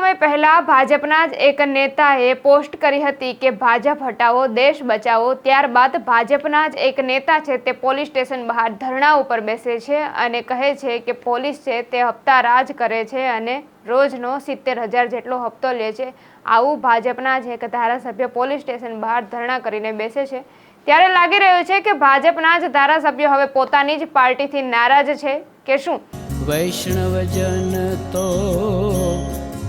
સમય પહેલા ભાજપના જ એક નેતાએ પોસ્ટ કરી હતી કે ભાજપ હટાવો, દેશ બચાવો. ત્યારબાદ ભાજપના જ એક નેતા છે તે પોલીસ સ્ટેશન બહાર ધરણા ઉપર બેસે છે અને કહે છે કે પોલીસ છે તે હપ્તા રાજ કરે છે અને રોજનો સિત્તેર હજાર જેટલો હપ્તો લે છે. આવું ભાજપના જ એક ધારાસભ્ય પોલીસ સ્ટેશન બહાર ધરણા કરીને બેસે છે. ત્યારે લાગી રહ્યું છે કે ભાજપના જ ધારાસભ્ય હવે પોતાની જ પાર્ટીથી નારાજ છે કે શું? વૈષ્ણવજન તો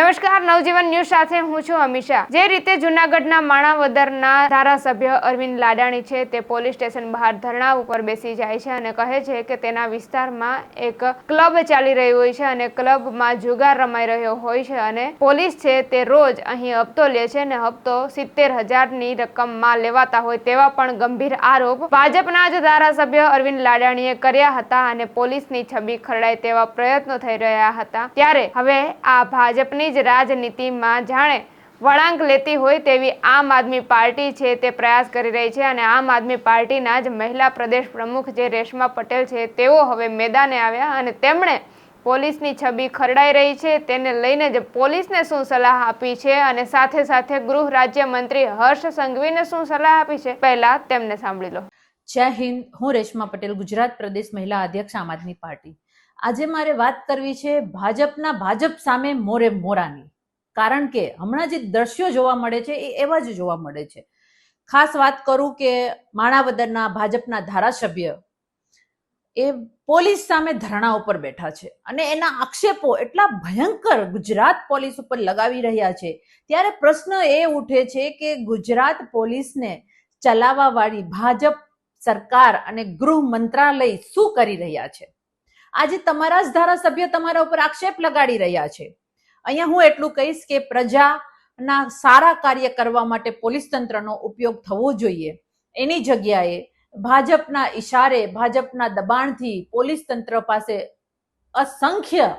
નમસ્કાર, નવજીવન ન્યૂઝ સાથે હું છું અમિશા જે રીતે જુનાગઢના માણાવદરના ધારાસભ્ય અરવિંદ લાડાણી છે, તે પોલીસ સ્ટેશન બહાર ધરણા ઉપર બેસી જાય છે અને કહે છે કે તેના વિસ્તારમાં એક ક્લબ ચાલી રહી હોય છે અને ક્લબમાં જુગાર રમાઈ રહ્યો હોય છે અને પોલીસ છે તે રોજ અહીં હપ્તો લે છે અને હપ્તો સિત્તેર હજારની રકમમાં લેવાતા હોય તેવા પણ ગંભીર આરોપ ભાજપના જ ધારાસભ્ય અરવિંદ લાડાણીએ કર્યા હતા અને પોલીસની છબી ખરડાય તેવા પ્રયત્નો થઈ રહ્યા હતા. ત્યારે હવે આ ભાજપની જ રાજનીતિમાં જાણે વળાંક લેતી હોય તેવી આમ આદમી પાર્ટી છે તે પ્રયાસ કરી રહી છે અને આમ આદમી પાર્ટીના જ મહિલા પ્રદેશ પ્રમુખ જે રેશમા પટેલ છે તેઓ હવે મેદાને આવ્યા અને તેમણે પોલીસની છબી ખરડાઈ રહી છે. તેને લઈને જ પોલીસને શું સલાહ આપી છે અને સાથે સાથે ગૃહ રાજ્યમંત્રી હર્ષ સંઘવીને શું સલાહ આપી છે પહેલા તેમને સાંભળી લો. જય હિન્દ. હું રેશમા પટેલ, ગુજરાત પ્રદેશ મહિલા અધ્યક્ષ આમ આદમી પાર્ટી. આજે મારે વાત કરવી છે ભાજપના ભાજપ સામે મોરે મોરાની. કારણ કે હમણાં જે દ્રશ્યો જોવા મળે છે એ એવા જ જોવા મળે છે. ખાસ વાત કરું કે માણાવદરના ભાજપના ધારાસભ્ય એ પોલીસ સામે ધરણા ઉપર બેઠા છે અને એના આક્ષેપો એટલા ભયંકર ગુજરાત પોલીસ ઉપર લગાવી રહ્યા છે. ત્યારે પ્રશ્ન એ ઉઠે છે કે ગુજરાત પોલીસને ચલાવવા વાળી ભાજપ સરકાર અને ગૃહ મંત્રાલય શું કરી રહ્યા છે? આજે તમારા જ ધારાસભ્ય તમારા ઉપર આક્ષેપ લગાડી રહ્યા છે. અહીંયા હું એટલું કહીશ કે પ્રજાના સારા કાર્ય કરવા માટે પોલીસ તંત્રનો ઉપયોગ થવો જોઈએ. એની જગ્યાએ ભાજપના ઈશારે, ભાજપના દબાણથી પોલીસ તંત્ર પાસે અસંખ્ય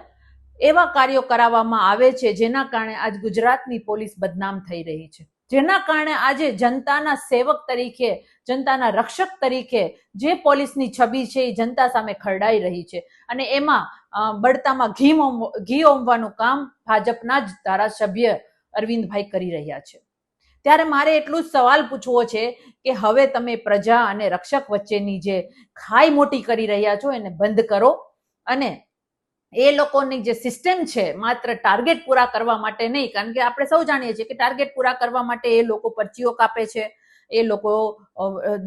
એવા કાર્યો કરાવવામાં આવે છે, જેના કારણે આજ ગુજરાતની પોલીસ બદનામ થઈ રહી છે. જેના કારણે આજે જનતાના સેવક તરીકે, જનતાના રક્ષક તરીકે જે પોલીસની છબી છે એ જનતા સામે ખરડાઈ રહી છે. અને એમાં બળતામાં ઘી ઘી ઓમવાનું કામ ભાજપના જ ધારાસભ્ય અરવિંદભાઈ કરી રહ્યા છે. ત્યારે મારે એટલું જ સવાલ પૂછવો છે કે હવે તમે પ્રજા અને રક્ષક વચ્ચેની જે ખાઈ મોટી કરી રહ્યા છો એને બંધ કરો અને એ લોકોની જે સિસ્ટમ છે માત્ર ટાર્ગેટ પૂરા કરવા માટે નહીં, કારણ કે આપણે સૌ જાણીએ છીએ કે ટાર્ગેટ પૂરા કરવા માટે એ લોકો પરચીઓ કાપે છે, એ લોકો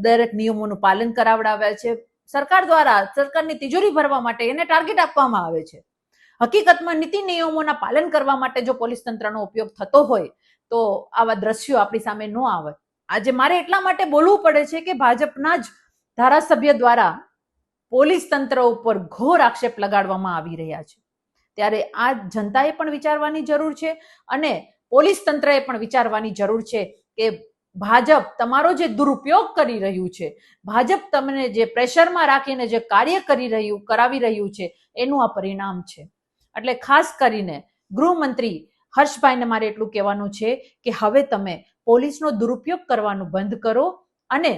દરેક નિયમોનું પાલન કરાવડાવે છે. સરકાર દ્વારા, સરકારની તિજોરી ભરવા માટે એને ટાર્ગેટ આપવામાં આવે છે. હકીકતમાં નીતિ નિયમોના પાલન કરવા માટે જો પોલીસ તંત્રનો ઉપયોગ થતો હોય, તો આવા દ્રશ્યો આપણી સામે ન આવે. આજે મારે એટલા માટે બોલવું પડે છે કે ભાજપના જ ધારાસભ્ય દ્વારા પોલીસ તંત્ર ઉપર ઘોર આક્ષેપ લગાડવામાં આવી રહ્યા છે. ત્યારે આ જનતાએ પણ વિચારવાની જરૂર છે અને પોલીસ તંત્રએ પણ વિચારવાની જરૂર છે કે ભાજપ તમારો જે દુરુપયોગ કરી રહ્યું છે, ભાજપ તમને જે પ્રેશરમાં રાખીને જે કાર્ય કરી રહ્યું, કરાવી રહ્યું છે, એનું આ પરિણામ છે. એટલે ખાસ કરીને ગૃહમંત્રી હર્ષભાઈને મારે એટલું કહેવાનું છે કે હવે તમે પોલીસનો દુરુપયોગ કરવાનું બંધ કરો અને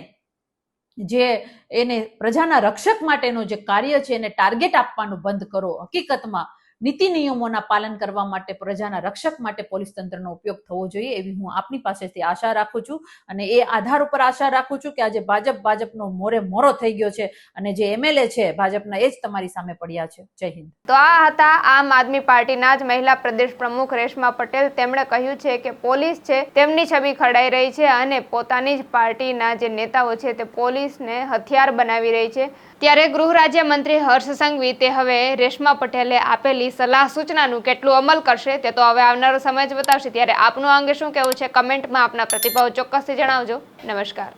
જે એને પ્રજાના રક્ષક માટેનું જે કાર્ય છે એને ટાર્ગેટ આપવાનું બંધ કરો. હકીકતમાં નીતિ નિયમોના પાલન કરવા માટે, પ્રજાના રક્ષક માટે પોલીસ તંત્રનો ઉપયોગ થવો જોઈએ એવી હું આપની પાસેથી આશા રાખું છું. અને એ આધાર ઉપર આશા રાખું છું કે આજે ભાજપ ભાજપનો મોરે મોરો થઈ ગયો છે અને જે એમએલએ છે ભાજપના એ જ તમારી સામે પડ્યા છે. જય હિન્દ. તો આ હતા આમ આદમી પાર્ટીના જ મહિલા પ્રદેશ પ્રમુખ રેશમા પટેલ. તેમણે કહ્યું છે કે પોલીસ છે તેમની છબી ખડાઈ રહી છે અને પોતાની જ પાર્ટીના જે નેતાઓ છે તે પોલીસને હથિયાર બનાવી રહી છે. ત્યારે ગૃહ રાજ્ય મંત્રી હર્ષ સંઘવી, તે હવે રેશમા પટેલે આપેલી સલાહ સૂચનાનું કેટલું અમલ કરશે તે તો હવે આવનારો સમય જ બતાવશે. ત્યારે આપનું અંગે શું કહેવું છે કમેન્ટમાં આપના પ્રતિભાવ ચોક્કસથી જણાવજો. નમસ્કાર.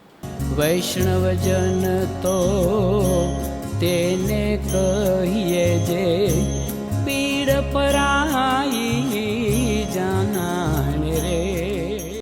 વૈષ્ણવજન તો તેને કહીએ જે પીડ પરાઈ જાના